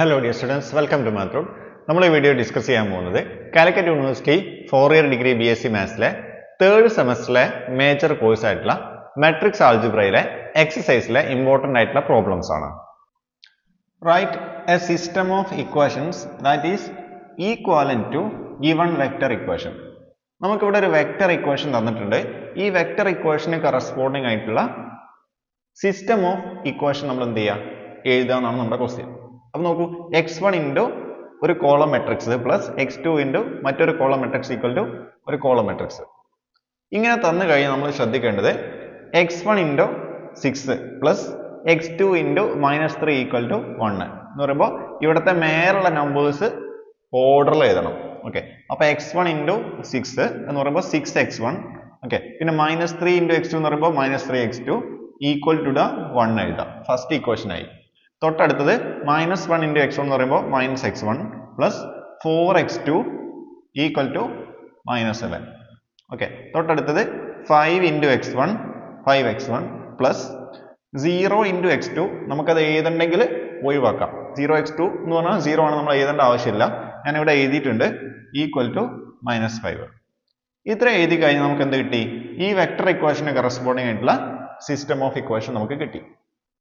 Hello dear students welcome to മാത്രം നമ്മൾ ഈ വീഡിയോ ഡിസ്കസ് ചെയ്യാൻ പോകുന്നത് Calicut university four year degree B S C മാത്സിലെ third സെമസ്റ്ററിലെ മേജർ കോഴ്സ് ആയിട്ടുള്ള മെട്രിക്സ് ആൾജിബ്രയിലെ എക്സസൈസിലെ ഇമ്പോർട്ടന്റ് ആയിട്ടുള്ള പ്രോബ്ലംസ് ആണ്. Write a system of equations that is equivalent to given vector equation നമുക്കിവിടെ ഒരു വെക്റ്റർ ഇക്വേഷൻ തന്നിട്ടുണ്ട്. ഈ വെക്റ്റർ ഇക്വേഷന് കറസ്പോണ്ടിങ് ആയിട്ടുള്ള സിസ്റ്റം ഓഫ് ഇക്വേഷൻ നമ്മൾ എന്ത് ചെയ്യുക എഴുതുക എന്നാണ് നമ്മുടെ ക്വസ്റ്റ്യൻ അപ്പൊ നോക്കൂ എക്സ് വൺ ഇന്റു ഒരു column matrix plus X two into മറ്റൊരു കോളം മെട്രിക്സ് ഈക്വൽ ടു ഒരു കോളം മെട്രിക്സ് ഇങ്ങനെ തന്നു കഴിഞ്ഞാൽ നമ്മൾ ശ്രദ്ധിക്കേണ്ടത് X one into six plus X two into minus three equal to one എന്ന് പറയുമ്പോൾ ഇവിടുത്തെ മേലുള്ള നമ്പേഴ്സ് ഓർഡറിൽ എഴുതണം. ഓക്കെ അപ്പൊ എക്സ് വൺ ഇന്റു സിക്സ് എന്ന് പറയുമ്പോൾ സിക്സ് എക്സ് വൺ ഓക്കെ പിന്നെ minus three into X two എന്ന് പറയുമ്പോൾ minus three X two equal to the one എഴുതാം. ഫസ്റ്റ് ഇക്വേഷൻ ആയി. തൊട്ടടുത്തത് minus one into X one എന്ന് പറയുമ്പോൾ minus X one plus four X two equal to minus seven okay തൊട്ടടുത്തത് five into X one five X one plus zero into X two നമുക്കത് എഴുതണ്ടെങ്കിൽ ഒഴിവാക്കാം. Zero X two എന്ന് പറഞ്ഞാൽ zero ആണ് നമ്മൾ എഴുതേണ്ട ആവശ്യമില്ല. ഞാനിവിടെ എഴുതിയിട്ടുണ്ട് ഈക്വൽ ടു മൈനസ് ഫൈവ് ഇത്ര എഴുതി കഴിഞ്ഞാൽ നമുക്ക് എന്ത് കിട്ടി? ഈ വെക്ടർ ഇക്വേഷന് കറസ്പോണ്ടിങ് ആയിട്ടുള്ള സിസ്റ്റം ഓഫ് ഇക്വേഷൻ നമുക്ക് കിട്ടി.